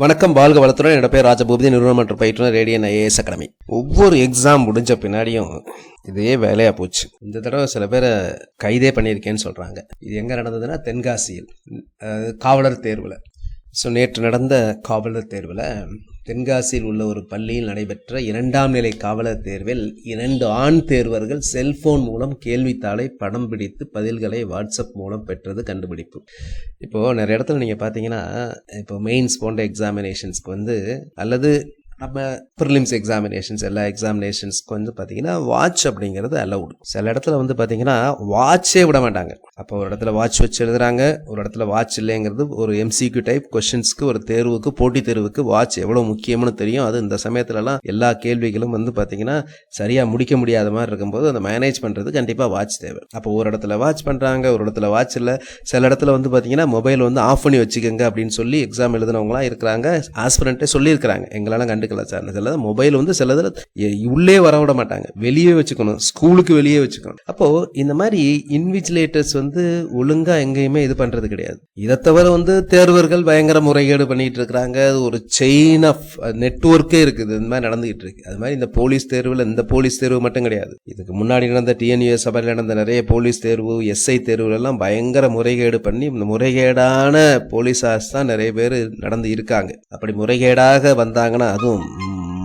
வணக்கம் வாழ்க வளத்துடன். என்னோட பேர் ராஜபூபதி நிறுவனம் மற்றும் பயிற்றுனர் ரேடியன் ஐஏஎஸ் அகாடமி. ஒவ்வொரு எக்ஸாம் முடிஞ்ச பின்னாடியும் இதே வேலையா போச்சு. இந்த தடவை சில பேரை கைதே பண்ணியிருக்கேன்னு சொல்றாங்க. இது எங்க நடந்ததுன்னா தென்காசியில் காவலர் தேர்வில். ஸோ நேற்று நடந்த காவலர் தேர்வில் தென்காசியில் உள்ள ஒரு பள்ளியில் நடைபெற்ற இரண்டாம் நிலை காவலர் தேர்வில் இரண்டு ஆண் தேர்வர்கள் செல்போன் மூலம் கேள்வித்தாளை படம் பிடித்து பதில்களை வாட்ஸ்அப் மூலம் பெற்றது கண்டுபிடிப்பு. இப்போது நிறைய இடத்துல நீங்கள் பார்த்தீங்கன்னா இப்போ மெயின்ஸ் போன்ற எக்ஸாமினேஷன்ஸ்க்கு வந்து அல்லது நம்ம ப்ரிலிம்ஸ் எக்ஸாமினேஷன்ஸ் எல்லா எக்ஸாமினேஷன்ஸ்க்கு வந்து பார்த்தீங்கன்னா வாட்ச் அப்படிங்கிறது அலவுடு சில இடத்துல வந்து பார்த்தீங்கன்னா வாட்சே விட மாட்டாங்க. அப்போ ஒரு இடத்துல வாட்ச் வச்சு எழுதுறாங்க ஒரு இடத்துல வாட்ச் இல்லைங்கிறது ஒரு எம்சிக்யூ டைப் கொஷின்ஸ்க்கு ஒரு தேர்வுக்கு போட்டி தேர்வுக்கு வாட்ச் எவ்வளோ முக்கியம்னு தெரியும். அது இந்த சமயத்துலலாம் எல்லா கேள்விகளும் வந்து பார்த்தீங்கன்னா சரியாக முடிக்க முடியாத மாதிரி இருக்கும்போது அந்த மேனேஜ் பண்ணுறது கண்டிப்பாக வாட்ச் தேவை. அப்போ ஒரு இடத்துல வாட்ச் பண்ணுறாங்க ஒரு இடத்துல வாட்ச் இல்லை. சில இடத்துல வந்து பார்த்தீங்கன்னா மொபைல் வந்து ஆஃப் பண்ணி வச்சுக்கோங்க அப்படின்னு சொல்லி எக்ஸாம் எழுதினவங்களாம் இருக்கிறாங்க. ஆஸ்பிரண்ட்டே சொல்லியிருக்கிறாங்க. எங்களால் கண்டுக்கல சார் சில மொபைல் வந்து சிலதில் உள்ளே வர விட மாட்டாங்க. வெளியே வச்சுக்கணும். ஸ்கூலுக்கு வெளியே வச்சுக்கணும். அப்போது இந்த மாதிரி இன்விஜிலேட்டர்ஸ் வந்து ஒழுங்காக எங்கேயுமே இது பண்ணுறது கிடையாது. இதை தவிர வந்து தேர்வர்கள் பயங்கர முறைகேடு பண்ணிட்டு இருக்கிறாங்க. அது ஒரு செயின் ஆஃப் நெட்ஒர்க்கே இருக்குது. இந்த மாதிரி நடந்துகிட்டு இருக்கு. அது மாதிரி இந்த போலீஸ் தேர்வில் இந்த போலீஸ் தேர்வு மட்டும் கிடையாது. இதுக்கு முன்னாடி நடந்த டிஎன்யூஎஸ் சபையில் நடந்த நிறைய போலீஸ் தேர்வு எஸ்ஐ தேர்வு எல்லாம் பயங்கர முறைகேடு பண்ணி இந்த முறைகேடான போலீஸார்ஸ் தான் நிறைய பேர் நடந்து இருக்காங்க. அப்படி முறைகேடாக வந்தாங்கன்னா அதுவும்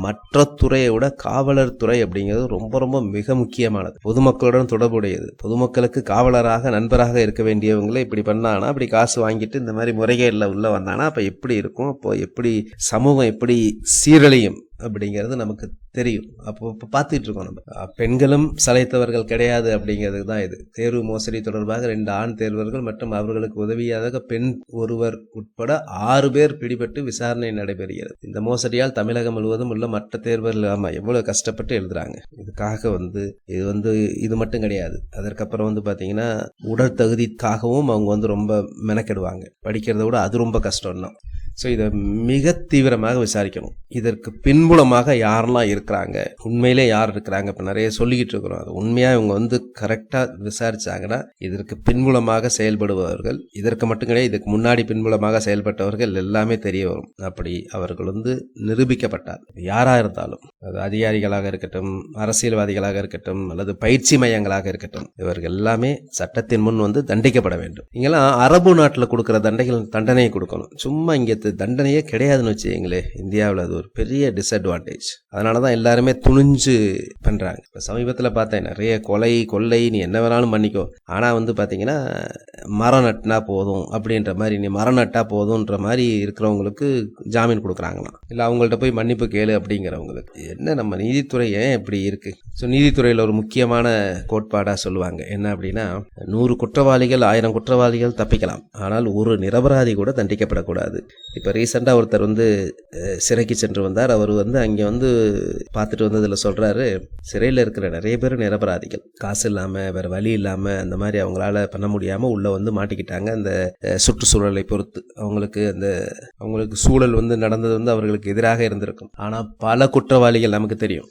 மற்ற துறையை விட காவலர் துறை அப்படிங்கிறது ரொம்ப ரொம்ப மிக முக்கியமானது. பொதுமக்களுடன் தொடர்புடையது. பொதுமக்களுக்கு காவலராக நண்பராக இருக்க வேண்டியவங்களே இப்படி பண்ணானா அப்படி காசு வாங்கிட்டு இந்த மாதிரி முறைகேடில் உள்ள வந்தானா அப்போ எப்படி இருக்கும்? அப்போ எப்படி சமூகம் எப்படி சீரழியும்? அப்படிங்கிறது நமக்கு தெரியும். அப்போ இப்போ பார்த்துட்டு இருக்கோம் நம்ம பெண்களும் சளைத்தவர்கள் கிடையாது அப்படிங்கிறது தான் இது. தேர்வு மோசடி தொடர்பாக ரெண்டு ஆண் தேர்வர்கள் மற்றும் அவர்களுக்கு உதவியாக பெண் ஒருவர் உட்பட ஆறு பேர் பிடிபட்டு விசாரணை நடைபெறுகிறது. இந்த மோசடியால் தமிழகம் முழுவதும் உள்ள மற்ற தேர்வர்கள் ஆமாம் எவ்வளோ கஷ்டப்பட்டு எழுதுறாங்க. இதுக்காக வந்து இது வந்து இது மட்டும் கிடையாது. அதற்கப்புறம் வந்து பார்த்தீங்கன்னா உடற்தகுதிக்காகவும் அவங்க வந்து ரொம்ப மெனக்கெடுவாங்க. படிக்கிறத விட அது ரொம்ப கஷ்டம் தான் ஸோ இதை மிக தீவிரமாக விசாரிக்கணும். இதற்கு பின்புலமாக யாரெல்லாம் இருக்கிறாங்க? உண்மையிலே யார் இருக்கிறாங்க? இப்போ நிறைய சொல்லிக்கிட்டு இருக்கிறோம். அது உண்மையாக இவங்க வந்து கரெக்டாக விசாரிச்சாங்கன்னா இதற்கு பின்புலமாக செயல்படுபவர்கள் இதற்கு மட்டும் கிடையாது இதுக்கு முன்னாடி பின்புலமாக செயல்பட்டவர்கள் எல்லாமே தெரிய வரும். அப்படி அவர்கள் வந்து நிரூபிக்கப்பட்டார். யாராக இருந்தாலும் அது அதிகாரிகளாக இருக்கட்டும் அரசியல்வாதிகளாக இருக்கட்டும் அல்லது பயிற்சி மையங்களாக இருக்கட்டும் இவர்கள் எல்லாமே சட்டத்தின் முன் வந்து தண்டிக்கப்பட வேண்டும். இங்கெல்லாம் அரபு நாட்டில் கொடுக்குற தண்டைகள் தண்டனையை கொடுக்கணும். சும்மா இங்கே தண்டனையே கிடையாதுன்னு வச்சுங்களே இந்தியாவில் அது ஒரு பெரிய டிஸ்அட்வான்டேஜ் அதனால தான் எல்லாருமே துணிஞ்சு பண்ணுறாங்க இப்போ சமீபத்தில் பார்த்தேன் நிறைய கொலை கொள்ளை நீ என்ன வேணாலும் பண்ணிக்கோ. ஆனால் வந்து பார்த்தீங்கன்னா மரம் நட்டினா போதும் அப்படின்ற மாதிரி நீ மரம் நட்டா போதுன்ற மாதிரி இருக்கிறவங்களுக்கு ஜாமீன் கொடுக்குறாங்களாம். இல்லை அவங்கள்ட்ட போய் மன்னிப்பு கேளு அப்படிங்கிறவங்களுக்கு. என்ன நம்ம நீதித்துறை ஏன் இப்படி இருக்குது ஸோ நீதித்துறையில் ஒரு முக்கியமான கோட்பாடாக சொல்லுவாங்க. என்ன அப்படின்னா நூறு குற்றவாளிகள் ஆயிரம் குற்றவாளிகள் தப்பிக்கலாம். ஆனால் ஒரு நிரபராதி கூட தண்டிக்கப்படக்கூடாது. இப்போ ரீசெண்டாக ஒருத்தர் வந்து சிறைக்கு சென்று வந்தார். அவர் வந்து அங்கே வந்து பார்த்துட்டு வந்ததில் சொல்கிறாரு சிறையில் இருக்கிற நிறைய பேர் நிரபராதிகள். காசு இல்லாமல் வேறு வழி இல்லாமல் அந்த மாதிரி அவங்களால பண்ண முடியாமல் உள்ளே வந்து மாட்டிக்கிட்டாங்க. அந்த சுற்றுச்சூழலை பொறுத்து அவங்களுக்கு அந்த அவங்களுக்கு சூழல் வந்து நடந்தது வந்து அவர்களுக்கு எதிராக இருந்திருக்கும். ஆனால் பல குற்றவாளிகள் நமக்கு தெரியும்.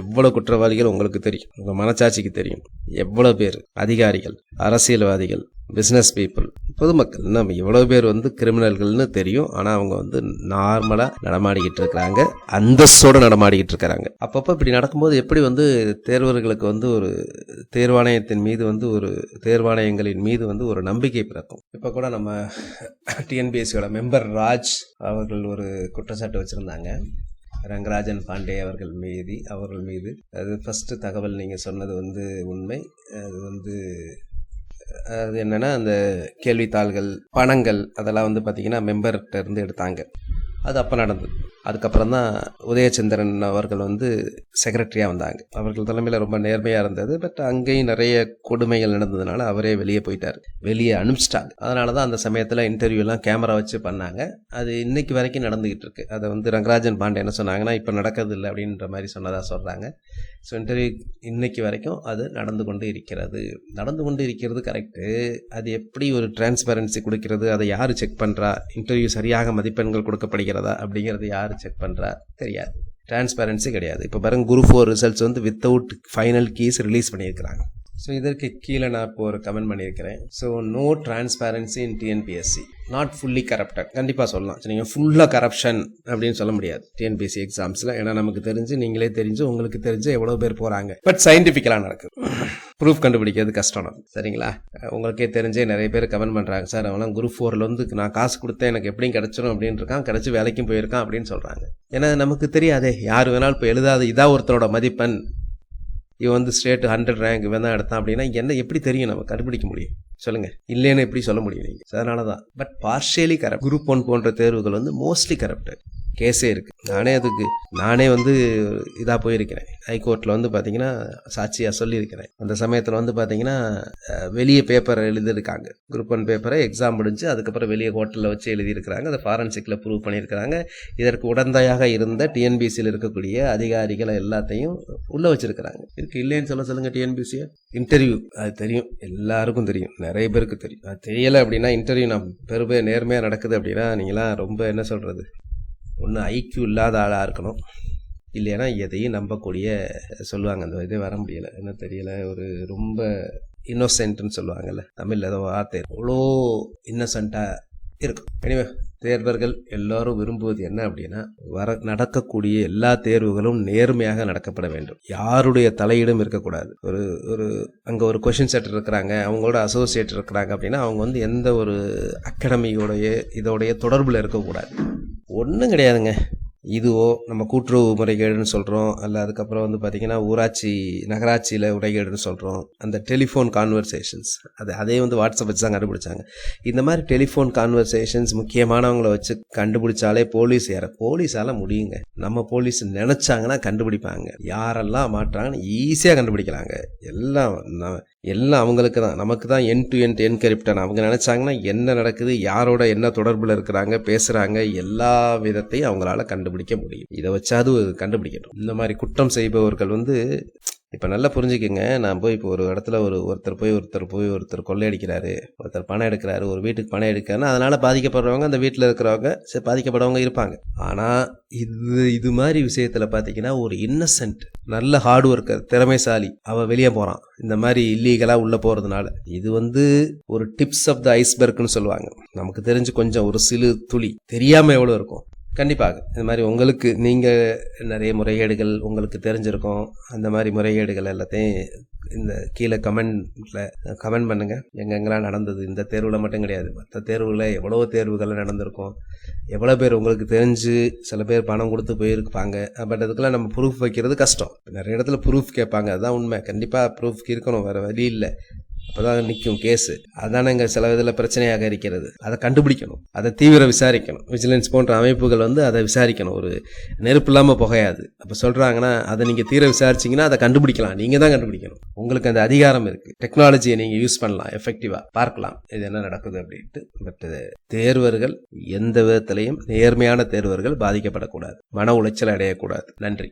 எவ்வளோ குற்றவாளிகள் உங்களுக்கு தெரியும்? உங்கள் மனச்சாட்சிக்கு தெரியும். எவ்வளோ பேர்? அதிகாரிகள் அரசியல்வாதிகள் பிஸ்னஸ் பீப்புள் பொதுமக்கள் நம்ம எவ்வளோ பேர் வந்து கிரிமினல்கள்னு தெரியும். ஆனால் அவங்க வந்து நார்மலாக நடமாடிக்கிட்டு இருக்கிறாங்க. அந்தஸ்தோடு நடமாடிக்கிட்டு இருக்கிறாங்க. அப்பப்போ இப்படி நடக்கும்போது எப்படி வந்து தேர்வர்களுக்கு வந்து ஒரு தேர்வாணையத்தின் மீது வந்து ஒரு தேர்வாணையங்களின் மீது வந்து ஒரு நம்பிக்கை பிறக்கும். இப்போ கூட நம்ம டிஎன்பிஎஸ்சியோட மெம்பர் ராஜ் அவர்கள் ஒரு குற்றச்சாட்டு வச்சுருந்தாங்க. ரங்கராஜன் பாண்டே அவர்கள் மீது அவர்கள் மீது. அது ஃபஸ்ட்டு தகவல் நீங்கள் சொன்னது வந்து உண்மை. அது வந்து அது என்னென்னா அந்த கேள்வித்தாள்கள் பணங்கள் அதெல்லாம் வந்து பார்த்தீங்கன்னா மெம்பர்கிட்ட இருந்து எடுத்தாங்க. அது அப்போ நடந்தது. அதுக்கப்புறம் தான் உதயச்சந்திரன் அவர்கள் வந்து செக்ரட்டரியாக வந்தாங்க. அவர்கள் தலைமையில் ரொம்ப நேர்மையாக இருந்தது. பட் அங்கேயும் நிறைய கொடுமைகள் நடந்ததுனால அவரே வெளியே போயிட்டார். வெளியே அனுப்பிச்சிட்டாங்க. அதனால தான் அந்த சமயத்தில் இன்டர்வியூலாம் கேமரா வச்சு பண்ணாங்க. அது இன்னைக்கு வரைக்கும் நடந்துகிட்டு இருக்கு. அதை வந்து ரங்கராஜன் பாண்டே என்ன சொன்னாங்கன்னா இப்போ நடக்கிறது இல்லை அப்படின்ற மாதிரி சொன்னதாக சொல்கிறாங்க ஸோ இன்டர்வியூ இன்னைக்கு வரைக்கும் அது நடந்து கொண்டு இருக்கிறது. நடந்து கொண்டு இருக்கிறது கரெக்டு அது எப்படி ஒரு டிரான்ஸ்பரன்சி கொடுக்கிறது? அதை யார் செக் பண்ணுறா இன்டர்வியூ சரியாக மதிப்பெண்கள் கொடுக்கப்படுகிறதா? அப்படிங்கிறது யார் செக் பண்ணுறா தெரியாது. டிரான்ஸ்பரன்சி கிடையாது. இப்போ பாருங்க குரூப் ஃபோர் ரிசல்ட்ஸ் வந்து வித்தவுட் ஃபைனல் கீஸ் ரிலீஸ் பண்ணியிருக்கிறாங்க. ஸோ இதற்கு கீழே நான் இப்போ ஒரு கமெண்ட் பண்ணியிருக்கிறேன். So no transparency in TNPSC not fully corrupted கண்டிப்பாக சொல்லலாம். நீங்கள் ஃபுல்லாக கரப்ஷன் அப்படின்னு சொல்ல முடியாது. டிஎன்பிஎஸ்சி எக்ஸாம்ஸில் ஏன்னா நமக்கு தெரிஞ்சு நீங்களே தெரிஞ்சு உங்களுக்கு தெரிஞ்சு எவ்வளோ பேர் போகிறாங்க பட் சயின்டிஃபிக்கலாக நடக்குது. ப்ரூஃப் கண்டுபிடிக்கிறது கஷ்டம் சரிங்களா? உங்களுக்கே தெரிஞ்சே நிறைய பேர் கமெண்ட் பண்ணுறாங்க சார் அவன்லாம் குரூப் ஃபோர்லேருந்து நான் காசு கொடுத்தேன். எனக்கு எப்படியும் கிடச்சிரும் அப்படின்னு இருக்கான். கிடச்சி வேலைக்கும் போயிருக்கான் அப்படின்னு சொல்கிறாங்க ஏன்னா நமக்கு தெரியாதே. யார் வேணாலும் இப்போ எழுதாது இதா ஒருத்தரோட மதிப்பெண் இவன் வந்து ஸ்டேட் ஹண்ட்ரட் ரேங்க் இவன் தான் எடுத்தான் அப்படின்னா என்ன எப்படி தெரியும் நம்ம? கண்டுபிடிக்க முடியும். சொல்லுங்க. இல்லைன்னு எப்படி சொல்ல முடியும் நீங்க? அதனால தான் but partially corrupt group one போன்ற தேர்வுகள் வந்து மோஸ்ட்லி கரப்டு கேஸே இருக்குது நானே அதுக்கு நானே வந்து இதாக போயிருக்கிறேன். ஹைகோர்ட்டில் வந்து பார்த்தீங்கன்னா சாட்சியாக சொல்லியிருக்கிறேன். அந்த சமயத்தில் வந்து பார்த்தீங்கன்னா வெளியே பேப்பரை எழுதியிருக்காங்க. குரூப் ஒன் பேப்பரை எக்ஸாம் முடிஞ்சு அதுக்கப்புறம் வெளியே ஹோட்டலில் வச்சு எழுதியிருக்கிறாங்க. அதை ஃபாரன்சிக்கில் ப்ரூவ் பண்ணியிருக்கிறாங்க. இதற்கு உடந்தையாக இருந்த டிஎன்பிசியில் இருக்கக்கூடிய அதிகாரிகளை எல்லாத்தையும் உள்ளே வச்சிருக்கிறாங்க. இதுக்கு இல்லைன்னு சொல்ல சொல்லுங்கள் டிஎன்பிசியை இன்டர்வியூ அது தெரியும். எல்லாருக்கும் தெரியும். நிறைய பேருக்கு தெரியும். அது தெரியலை அப்படின்னா இன்டர்வியூ நான் பெருமை நேர்மையாக நடக்குது அப்படின்னா நீங்களாம் ரொம்ப என்ன சொல்கிறது ஒன்று ஐக்யூ இல்லாத ஆளாக இருக்கணும். இல்லைன்னா எதையும் நம்பக்கூடிய சொல்லுவாங்க அந்த இதே வர முடியலை. என்ன தெரியலை ஒரு ரொம்ப இன்னோசென்ட்னு சொல்லுவாங்கல்ல தமிழில் ஏதோ வார்த்தை அவ்வளோ இன்னசென்ட்டாக இருக்கும் எனிவே தேர்வர்கள் எல்லாரும் விரும்புவது என்ன அப்படின்னா வர நடக்கக்கூடிய எல்லா தேர்வுகளும் நேர்மையாக நடக்கப்பட வேண்டும். யாருடைய தலையீடும் இருக்கக்கூடாது. ஒரு ஒரு அங்கே ஒரு கொஷின் செட்டர் இருக்கிறாங்க அவங்களோட அசோசியேட் இருக்கிறாங்க அப்படின்னா அவங்க வந்து எந்த ஒரு அகாடமியோடைய இதோடைய தொடர்பில் இருக்கக்கூடாது. ஒன்றும் கிடையாதுங்க. இதுவோ நம்ம கூட்டுறவு முறைகேடுன்னு சொல்கிறோம் அல்ல அதுக்கப்புறம் வந்து பார்த்திங்கன்னா ஊராட்சி நகராட்சியில் முறைகேடுன்னு சொல்கிறோம் அந்த டெலிஃபோன் கான்வர்சேஷன்ஸ். அது அதே வந்து வாட்ஸ்அப் வச்சு தான் கண்டுபிடிச்சாங்க. இந்த மாதிரி டெலிஃபோன் கான்வர்சேஷன்ஸ் முக்கியமானவங்களை வச்சு கண்டுபிடிச்சாலே போலீஸ் யார போலீஸால் முடியுங்க. நம்ம போலீஸ் நினச்சாங்கன்னா கண்டுபிடிப்பாங்க. யாரெல்லாம் மாட்டுறாங்கன்னு ஈஸியாக கண்டுபிடிக்கிறாங்க எல்லாம் எல்லாம் அவங்களுக்கு தான். நமக்கு தான் என் டு என் என்கரிப்டன் அவங்க நினச்சாங்கன்னா என்ன நடக்குது யாரோட என்ன தொடர்பில் இருக்கிறாங்க பேசுகிறாங்க எல்லா விதத்தையும் அவங்களால கண்டுபிடிக்க முடியும். இதை வச்சாது கண்டுபிடிக்கணும் இந்த மாதிரி குற்றம் செய்பவர்கள் வந்து இப்போ நல்லா புரிஞ்சுக்கோங்க. நான் போய் இப்போ ஒரு இடத்துல ஒரு ஒருத்தர் போய் ஒருத்தர் போய் ஒருத்தர் கொள்ளையடிக்கிறாரு ஒருத்தர் பணம் எடுக்கிறாரு ஒரு வீட்டுக்கு பணம் எடுக்கிறாருன்னா அதனால் பாதிக்கப்படுறவங்க அந்த வீட்டில் இருக்கிறவங்க சரி பாதிக்கப்படுறவங்க இருப்பாங்க. ஆனால் இது இது மாதிரி விஷயத்தில் பார்த்தீங்கன்னா ஒரு இன்னசென்ட் நல்ல ஹார்ட் ஒர்க்கர் திறமைசாலி அவள் வெளியே போகிறான் இந்த மாதிரி இல்லீகலாக உள்ளே போகிறதுனால இது வந்து ஒரு டிப்ஸ் ஆஃப் த ஐஸ்பர்க்னு சொல்லுவாங்க. நமக்கு தெரிஞ்சு கொஞ்சம் ஒரு சிறு துளி தெரியாமல் எவ்வளோ இருக்கும். கண்டிப்பாக. இந்த மாதிரி உங்களுக்கு நீங்கள் நிறைய முறைகேடுகள் உங்களுக்கு தெரிஞ்சிருக்கும். அந்த மாதிரி முறைகேடுகள் எல்லாத்தையும் இந்த கீழே கமெண்ட்ல கமெண்ட் பண்ணுங்க. எங்கெங்கெல்லாம் நடந்தது? இந்த தேர்வில் மட்டும் கிடையாது. மற்ற தேர்வுல எவ்வளோ தேர்வுகள் நடந்திருக்கும்? எவ்வளோ பேர் உங்களுக்கு தெரிஞ்சு சில பேர் பணம் கொடுத்து போயிருப்பாங்க. பட் அதுக்கெல்லாம் நம்ம ப்ரூஃப் வைக்கிறது கஷ்டம். நிறைய இடத்துல ப்ரூஃப் கேட்பாங்க. அதுதான் உண்மை. கண்டிப்பாக ப்ரூஃப் இருக்கணும். வேறு வழி இல்லை. அப்பதான் நிற்கும் கேஸு. அதான இங்கே சில இதில் பிரச்சனையாக இருக்கிறது. அதை கண்டுபிடிக்கணும். அதை தீவிர விசாரிக்கணும். விஜிலன்ஸ் போன்ற அமைப்புகள் வந்து அதை விசாரிக்கணும். ஒரு நெருப்பு இல்லாமல் புகையாது. அப்போ சொல்கிறாங்கன்னா அதை நீங்கள் தீர விசாரிச்சீங்கன்னா அதை கண்டுபிடிக்கலாம். நீங்கள் தான் கண்டுபிடிக்கணும். உங்களுக்கு அந்த அதிகாரம் இருக்குது டெக்னாலஜியை நீங்கள் யூஸ் பண்ணலாம். எஃபெக்டிவாக பார்க்கலாம். இது என்ன நடக்குது அப்படின்ட்டு. பட் தேர்வர்கள் எந்த விதத்திலையும் நேர்மையான தேர்வர்கள் பாதிக்கப்படக்கூடாது. மன உளைச்சல் அடையக்கூடாது. நன்றி.